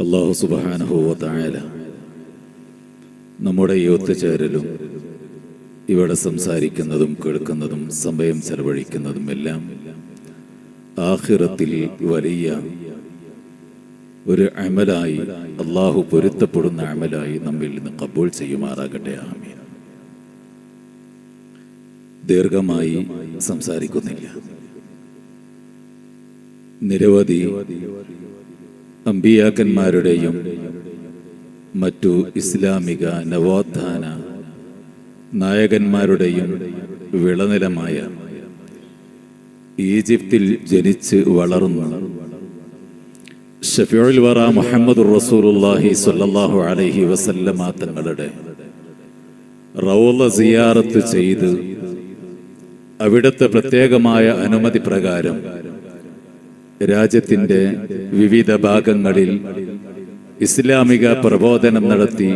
അള്ളാഹു സുബാനഹുവത്തായാല നമ്മുടെ ഈ ഒത്തുചേരലും ഇവിടെ സംസാരിക്കുന്നതും കേൾക്കുന്നതും സമയം ചെലവഴിക്കുന്നതും എല്ലാം ആഹിറത്തിൽ വലിയ ഒരു അമലായി അള്ളാഹു പൊരുത്തപ്പെടുന്ന അമലായി നമ്മിൽ നിന്ന് കബൂൾ ചെയ്യുമാറാകട്ടെ ആമീൻ. ദീർഘമായി സംസാരിക്കുന്നില്ല. നിരവധി അമ്പിയാക്കന്മാരുടെയും മറ്റു ഇസ്ലാമിക നവോത്ഥാന നായകന്മാരുടെയും വിളനിലമായ ഈജിപ്തിൽ ജനിച്ച് വളർന്ന ഷഫീഉൽ വറ മുഹമ്മദ് റസൂലുള്ളാഹി സ്വല്ലല്ലാഹു അലൈഹി വസല്ലമ തങ്ങളുടെ റൗള സിയാറത്ത് ചെയ്ത് അവിടുത്തെ പ്രത്യേകമായ അനുമതി പ്രകാരം രാജ്യത്തിന്റെ വിവിധ ഭാഗങ്ങളിൽ ഇസ്ലാമിക പ്രബോധനം നടത്തി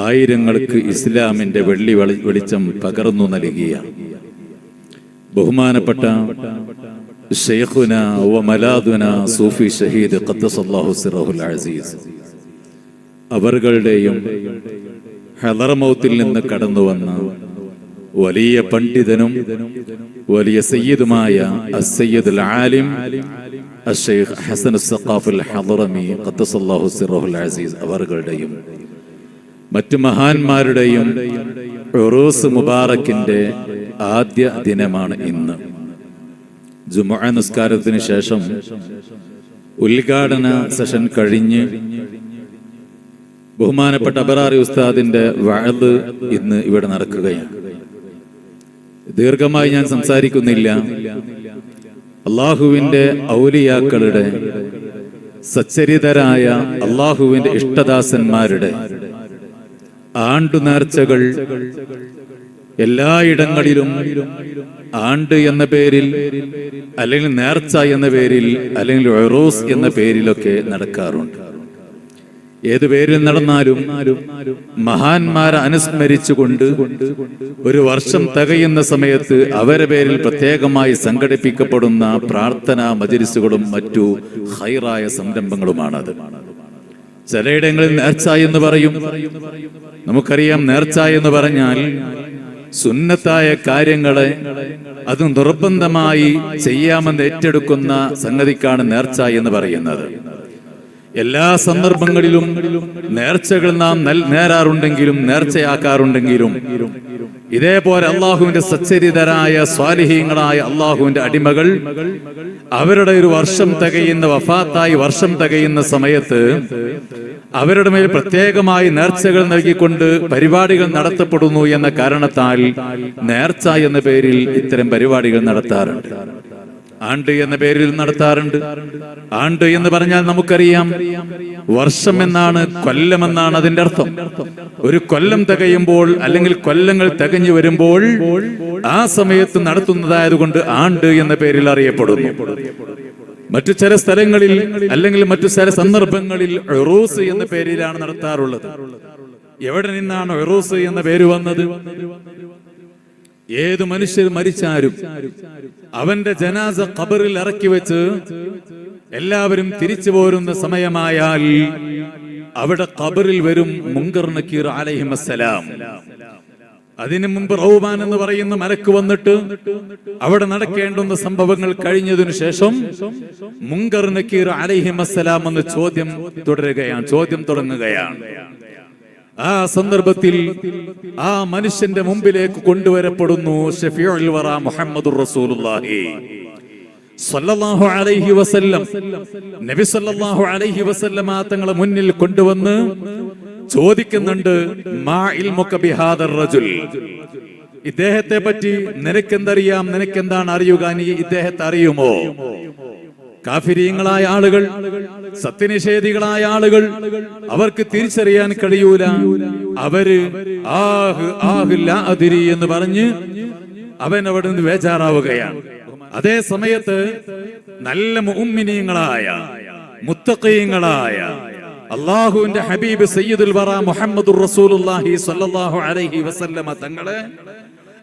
ആയിരങ്ങൾക്ക് ഇസ്ലാമിന്റെ വെള്ളി വെളിച്ചം പകർന്നു നൽകിയ ബഹുമാനപ്പെട്ട ഷെയ്ഖുന വ മലാദുന സൂഫി ഷഹീദ് സിറഹുൽ അസീസ് അവരുടെയും ഹെലർമൗത്തിൽ നിന്ന് കടന്നു വന്ന വലിയ പണ്ഡിതനും വലിയ സയ്യിദുമായ അസയ്യദ് ആലിം അശ്ശൈഖ് ഹസൻ സഖാഫുൽ ഹദറമി ഖത്തസല്ലാഹു സിറഹുൽ അസീസ് അവരുടെയും മറ്റു മഹാന്മാരുടെയും ഉറൂസ് മുബാറക്കിന്റെ ആദ്യ ദിനമാണ് ഇന്ന്. ജുമുഅ നിസ്കാരത്തിന് ശേഷം ഉദ്ഘാടന സെഷൻ കഴിഞ്ഞ് ബഹുമാനപ്പെട്ട അബറാറി ഉസ്താദിന്റെ വഴത് ഇന്ന് ഇവിടെ നടക്കുകയാണ്. ദീർഘമായി ഞാൻ സംസാരിക്കുന്നില്ല. അള്ളാഹുവിന്റെ ഔലിയാക്കളുടെ സച്ചരിതരായ അള്ളാഹുവിന്റെ ഇഷ്ടദാസന്മാരുടെ ആണ്ടു നേർച്ചകൾ എല്ലായിടങ്ങളിലും ആണ്ട് എന്ന പേരിൽ അല്ലെങ്കിൽ നേർച്ച എന്ന പേരിൽ അല്ലെങ്കിൽ എന്ന പേരിലൊക്കെ നടക്കാറുണ്ട്. ഏത് പേരിൽ നടന്നാലും മഹാന്മാരെ അനുസ്മരിച്ചുകൊണ്ട് ഒരു വർഷം തികയുന്ന സമയത്ത് അവരെ പേരിൽ പ്രത്യേകമായി സംഘടിപ്പിക്കപ്പെടുന്ന പ്രാർത്ഥനാ മജിരിസുകളും മറ്റു ഹൈറായ സംരംഭങ്ങളുമാണത്. ചിലയിടങ്ങളിൽ നേർച്ച എന്ന് പറയും. നമുക്കറിയാം നേർച്ച എന്ന് പറഞ്ഞാൽ സുന്നത്തായ കാര്യങ്ങളെ അത് നിർബന്ധമായി ചെയ്യാമെന്ന് ഏറ്റെടുക്കുന്ന സംഗതിക്കാണ് നേർച്ച എന്ന് പറയുന്നത്. എല്ലാ സന്ദർഭങ്ങളിലും നേർച്ചകൾ നാം നേരാറുണ്ടെങ്കിലും നേർച്ചയാക്കാറുണ്ടെങ്കിലും ഇതേപോലെ അള്ളാഹുവിന്റെ സച്ചരിതരായ സ്വാലിഹീങ്ങളായ അള്ളാഹുവിന്റെ അടിമകൾ അവരുടെ ഒരു വർഷം തികയുന്ന വഫാത്തായി വർഷം തികയുന്ന സമയത്ത് അവരുടെ മേൽ പ്രത്യേകമായി നേർച്ചകൾ നൽകിക്കൊണ്ട് പരിപാടികൾ നടത്തപ്പെടുന്നു എന്ന കാരണത്താൽ നേർച്ച എന്ന പേരിൽ ഇത്തരം പരിപാടികൾ നടത്താറുണ്ട്. ആണ്ട് എന്ന പേരിൽ നടത്താറുണ്ട്. ആണ്ട് എന്ന് പറഞ്ഞാൽ നമുക്കറിയാം വർഷം എന്നാണ് കൊല്ലം എന്നാണ് അതിന്റെ അർത്ഥം. ഒരു കൊല്ലം തികയുമ്പോൾ അല്ലെങ്കിൽ കൊല്ലങ്ങൾ തികഞ്ഞു വരുമ്പോൾ ആ സമയത്ത് നടത്തുന്നതായതുകൊണ്ട് ആണ്ട് എന്ന പേരിൽ അറിയപ്പെടുന്നു. മറ്റു ചില സ്ഥലങ്ങളിൽ അല്ലെങ്കിൽ മറ്റു ചില സന്ദർഭങ്ങളിൽ റോസ് എന്ന പേരിലാണ് നടത്താറുള്ളത്. എവിടെ നിന്നാണ് ഒറൂസ് എന്ന പേര് വന്നത്? ഏത് മനുഷ്യർ മരിച്ചാലും അവന്റെ ജനാസ ഖബറിൽ ഇറക്കി വെച്ച് എല്ലാവരും തിരിച്ചു പോരുന്ന സമയമായാൽ അവിടെ ഖബറിൽ വരും മുങ്കർ നക്കീർ അലൈഹിമസ്സലാം അതിനു മുമ്പ് റൗബാൻ എന്ന് പറയുന്ന മലക്ക് വന്നിട്ട് അവിടെ നടക്കേണ്ടുന്ന സംഭവങ്ങൾ കഴിഞ്ഞതിനു ശേഷം മുങ്കർ നക്കീർ അലൈഹിമസ്സലാം എന്ന ചോദ്യം തുടരുകയാണ് ചോദ്യം തുടങ്ങുകയാണ്. ആ സന്ദർഭത്തിൽ ആ മനുഷ്യന്റെ മുമ്പിലേക്ക് കൊണ്ടുവരപ്പെടുന്നു റസൂലുള്ളാഹി. അലൈഹി വസല്ലം. നബി അലൈഹി തങ്ങളെ മുന്നിൽ കൊണ്ടുവന്ന് ചോദിക്കുന്നുണ്ട് മാ ഇൽമുക റജുൽ? ഇദ്ദേഹത്തെ പറ്റി നിനക്കെന്തറിയാം? നിനക്കെന്താണ് അറിയുക? നീ ഇദ്ദേഹത്തെ അറിയുമോ? കാഫിരീങ്ങളായ ആളുകൾ സത്യനിഷേധികളായ ആളുകൾ അവർക്ക് തിരിച്ചറിയാൻ കഴിയൂല. അവർ ആഹ് ആഹ് അതിരി എന്ന് പറഞ്ഞ് അവൻ അവിടെ നിന്ന് വേചാറാവുകയാണ് അതേ സമയത്ത് നല്ല മുഹമ്മിനീയങ്ങളായ മുത്തഖീങ്ങളായ അള്ളാഹുവിന്റെ ഹബീബ് സയ്യിദുൽ വറ മുഹമ്മദ് റസൂലുള്ളാഹി സ്വല്ലല്ലാഹു അലൈഹി വസല്ലമ തങ്ങളെ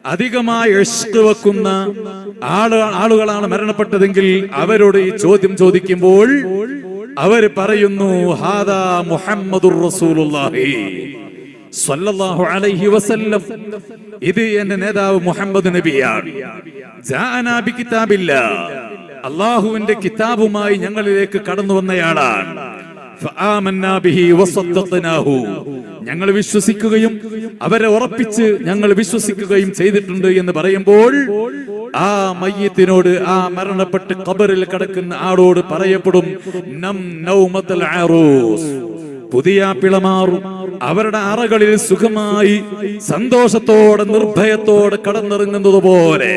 അധികമായി ഇഷ്ക് വെക്കുന്ന ആൾ ആളുകളാണ് മരണപ്പെട്ടതെങ്കിൽ അവരോട് ഈ ചോദ്യം ചോദിക്കുമ്പോൾ അവർ പറയുന്നു ഹാദാ മുഹമ്മദുർ റസൂലുള്ളാഹി അലൈഹി വസല്ലം. ഇത് എന്റെ നേതാവ് മുഹമ്മദ് നബിയാണ്. അള്ളാഹുവിന്റെ കിതാബുമായി ഞങ്ങളിലേക്ക് കടന്നു വന്നയാളാണ്. ഞങ്ങൾ വിശ്വസിക്കുകയും അവരെ ഉറപ്പിച്ച് ഞങ്ങൾ വിശ്വസിക്കുകയും ചെയ്തിട്ടുണ്ട് എന്ന് പറയുമ്പോൾ ആ മയ്യത്തിനോട് ആ മരണപ്പെട്ട് കബറിൽ കിടക്കുന്ന ആളോട് പറയപ്പെടും നം പുതിയ പിളമാറും അവരുടെ അറകളിൽ സുഖമായി സന്തോഷത്തോടെ നിർഭയത്തോടെ കടന്നിറങ്ങുന്നത് പോലെ.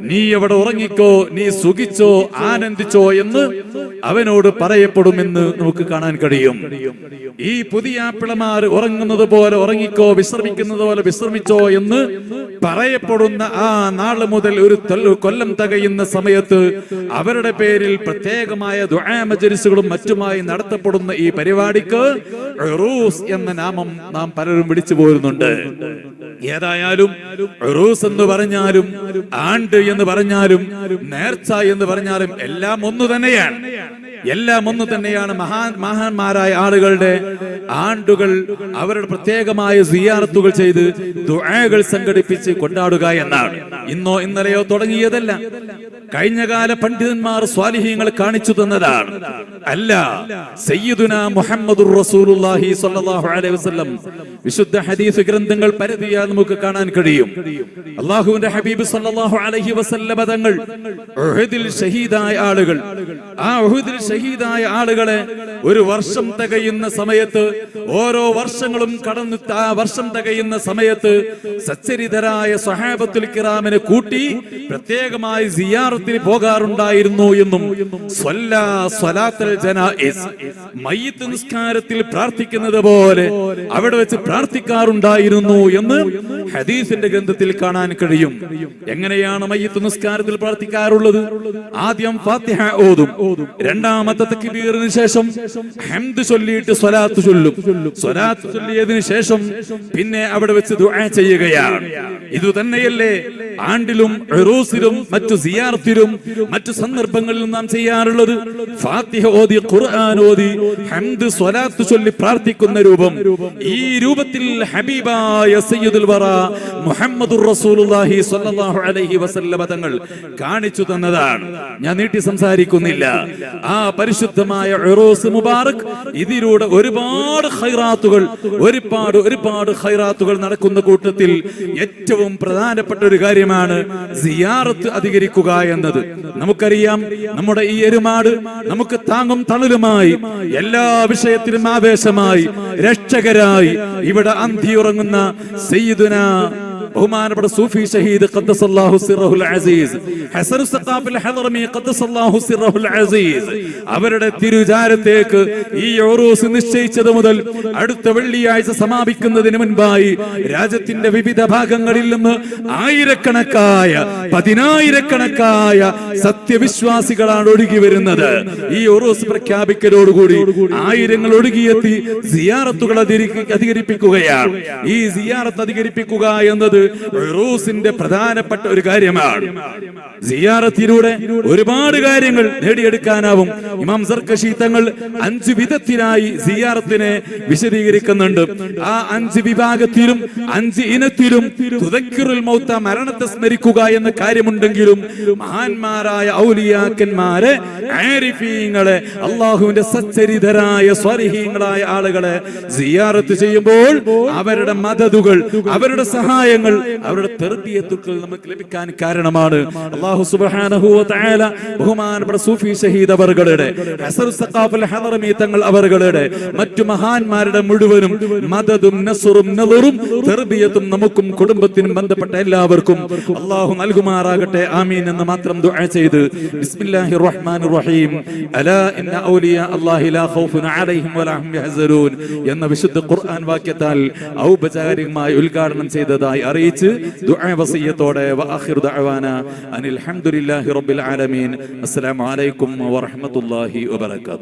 നീ എവിടെ ഉറങ്ങിക്കോ നീ സുഖിച്ചോ ആനന്ദിച്ചോ എന്ന് അവനോട് പറയപ്പെടുമെന്ന് നമുക്ക് കാണാൻ കഴിയും. ഈ പുതിയ പിളമാർ ഉറങ്ങുന്നത് പോലെ ഉറങ്ങിക്കോ വിശ്രമിക്കുന്നത് പോലെ വിശ്രമിച്ചോ എന്ന് പറയപ്പെടുന്ന ആ നാൾ മുതൽ ഒരു കൊല്ലം തകയുന്ന സമയത്ത് അവരുടെ പേരിൽ പ്രത്യേകമായ ദുആമജലിസുകളും മറ്റുമായി നടത്തപ്പെടുന്ന ഈ പരിപാടിക്ക് എന്ന നാമം നാം പലരും വിളിച്ചു പോരുന്നുണ്ട്. ഏതായാലും റൂസ് എന്ന് പറഞ്ഞാലും ആണ്ട് എന്ന് പറഞ്ഞാലും നേർച്ച എന്ന് പറഞ്ഞാലും എല്ലാം ഒന്നു തന്നെയാണ്. എല്ലാം ഒന്ന് തന്നെയാണ് മഹാ മഹാന്മാരായ ആളുകളുടെ ആണ്ടുകൾ അവരുടെ പ്രത്യേകമായ സിയാറത്തുകൾ ചെയ്ത് ദുആകൾ സംഘടിപ്പിച്ച് കൊണ്ടാടുക എന്നാണ്. ഇന്നോ ഇന്നലെയോ തുടങ്ങിയതല്ല. കഴിഞ്ഞകാല പണ്ഡിതന്മാർ സ്വാലിഹ്യങ്ങൾ കാണിച്ചു തന്നതാണ്. അല്ല സയ്യിദുന മുഹമ്മദുർ റസൂലുള്ളാഹി സ്വല്ലല്ലാഹു അലൈഹി വസല്ലം വിശുദ്ധ ഹദീസ് ഗ്രന്ഥങ്ങൾ പരതിയാൽ നമുക്ക് കാണാൻ കഴിയും. അള്ളാഹുവിന്റെ ഹബീബ് സല്ലല്ലാഹു അലൈഹി വസല്ലമ തങ്ങൾ ഷഹീദായ ആളുകൾ. ആ ഉഹദിൽ ഷഹീദായ ആളുകളെ ഒരു വർഷം തികയുന്ന സമയത്ത് ഓരോ വർഷങ്ങളും കടന്നു ആ വർഷം തികയുന്ന സമയത്ത് സച്ചരിതരായ സഹാബത്തുൽ കിറാമിനെ കൂട്ടി പ്രത്യേകമായി സിയാറത്തിന് പോകാറുണ്ടായിരുന്നു എന്നും മയ്യിത്ത് നിസ്കാരത്തിൽ പ്രാർത്ഥിക്കുന്നത് പോലെ അവിടെ വെച്ച് പ്രാർത്ഥിക്കാറുണ്ടായിരുന്നു എന്ന് ഹദീസിന്റെ ഗ്രന്ഥത്തിൽ കാണാൻ കഴിയും. എങ്ങനെയാണ് മയ്യത്ത് നിസ്കാരത്തിൽ പ്രാർത്ഥിക്കാറുള്ളത്? ആദ്യം ഫാത്തിഹ ഓതും. രണ്ടാമത്തെ തക്ബീറിന് ശേഷം ഹംദ് ചൊല്ലിയിട്ട് സ്വലാത്ത് ചൊല്ലും. സ്വലാത്ത് ചൊല്ലിയതിന് ശേഷം പിന്നെ അവിടെ വെച്ച് ദുആ ചെയ്യുകയാണ്. ഇത് തന്നെയല്ലേ ആണ്ടിലും ഉറൂസിലും മറ്റു സിയാർത്തിലും മറ്റു സന്ദർഭങ്ങളിൽ നാം ചെയ്യാറുള്ളത്? ഫാത്തിഹ ഓതി ഖുർആൻ ഓതി ഹംദ് സ്വലാത്ത് ചൊല്ലി പ്രാർത്ഥിക്കുന്ന രൂപം. ഈ രൂപത്തിൽ ഹബീബായ സയ്യിദുൽ വറ മുഹമ്മദുർ റസൂലുള്ളാഹി സ്വല്ലല്ലാഹു അലൈഹി വസല്ലമ തങ്ങൾ കാണിച്ചു തന്നതാണ്. ഞാൻ നീട്ടി സംസാരിക്കുന്നില്ല. ആ പരിശുദ്ധമായ ഉറൂസ് മുബാറക് ഇതിലൂടെ ഒരുപാട് ഖൈറാത്തുകൾ ഒരുപാട് ഒരുപാട് ഖൈറാത്തുകൾ നടക്കുന്ന കൂട്ടത്തിൽ ഏറ്റവും പ്രധാനപ്പെട്ട ഒരു കാര്യമാണ് സിയാറത്ത് അധികരിക്കുക എന്നത്. നമുക്കറിയാം നമ്മുടെ ഈ എരുമാട് നമുക്ക് താങ്ങും തണലുമായി എല്ലാ വിഷയത്തിലും ആവേശമായി രക്ഷകരായി ഇവിടെ അന്തിയുറങ്ങുന്ന സയ്യിദുന ബഹുമാനപ്പെട്ട സൂഫി ഷഹീദ് ഖദ്ദസല്ലാഹു സിറഹുൽ അസീസ് ഹസൻ സഖാഫിൽ ഹദറമി ഖദ്ദസല്ലാഹു സിറഹുൽ അസീസ്. അവരുടെ തിരുചാരത്തേക്ക് ഈ ഓറൂസ് നിശ്ചയിച്ചത് മുതൽ അടുത്ത വെള്ളിയാഴ്ച സമാപിക്കുന്നതിന് മുൻപായി രാജ്യത്തിന്റെ വിവിധ ഭാഗങ്ങളിൽ നിന്ന് ആയിരക്കണക്കായ പതിനായിരക്കണക്കായ സത്യവിശ്വാസികളാണ് ഒഴുകി വരുന്നത്. ഈ ഒറൂസ് പ്രഖ്യാപിക്കലോടുകൂടി ആയിരങ്ങൾ ഒഴുകിയെത്തി സിയാറത്തുകൾ അധികരിപ്പിക്കുകയാണ്. ഈ സിയാറത്ത് അധികരിപ്പിക്കുക എന്നത് ഉറൂസിന്റെ പ്രധാനപ്പെട്ട ഒരു കാര്യമാണ്. സിയാറത്തിലൂടെ ഒരുപാട് കാര്യങ്ങൾ നേടിയെടുക്കാനാവും. ഇമാം സർക്കശി തങ്ങൾ അഞ്ച് വിധത്തിലായി സിയാറത്തിനെ വിശദീകരിക്കുന്നുണ്ട്. ആ അഞ്ച് വിഭാഗത്തിലും അഞ്ച് ഇനത്തിലും തുതക്കിറുൽ മൗത്ത മരണത്തെ സ്മരിക്കുക എന്ന കാര്യമുണ്ടെങ്കിലും മഹാന്മാരായ ഔലിയാക്കന്മാരെ ആരിഫീങ്ങളെ അള്ളാഹുവിന്റെ സച്ചരിതരായ സ്വരഹീങ്ങളായ ആളുകളെ സിയാറത്ത് ചെയ്യുമ്പോൾ അവരുടെ മദതുകൾ അവരുടെ സഹായങ്ങൾ അവരുടെ തെർബിയത്തുക്കൾ നമുക്ക് ലഭിക്കാൻ കാരണമാണ്. അള്ളാഹു സുബ്ഹാനഹു വ തആല ബഹുമാനപ്പെട്ട സൂഫി ഷഹീദ് അവരുടെ സഖാഫുൽ ഹദറമി തങ്ങൾ അവരുടെ മറ്റു മഹാന്മാരുടെ മുഴുവനും മദതും നസുറും നദറും തെർബിയത്തും നമുക്കും കുടുംബത്തിനും ബന്ധപ്പെട്ട എല്ലാവർക്കും അള്ളാഹു നൽകുമാറാകട്ടെ. ആമീൻ എന്ന് മാത്രം ദുആ ചെയ്ത് ബിസ്മില്ലാഹിർ റഹ്മാനിർ റഹീം. അലാ ഇന്ന ഔലിയ അല്ലാഹി ലാ ഖൗഫുൻ അലൈഹിം വലാ ഹും യഹ്സനൂൻ എന്ന വിശുദ്ധ ഖുർആൻ വാക്യത്താൽ ഔപചാരികമായി ഉദ്ഘാടനം ചെയ്തതായി അറിയിച്ച് ദുആ വസിയത്തോടെ വആഖിറു ദഅവാന അനിൽ ഹംദുലില്ലാഹി റബ്ബിൽ ആലമീൻ. അസ്സലാമു അലൈക്കും വറഹ്മത്തുള്ളാഹി വബറകാതുഹു.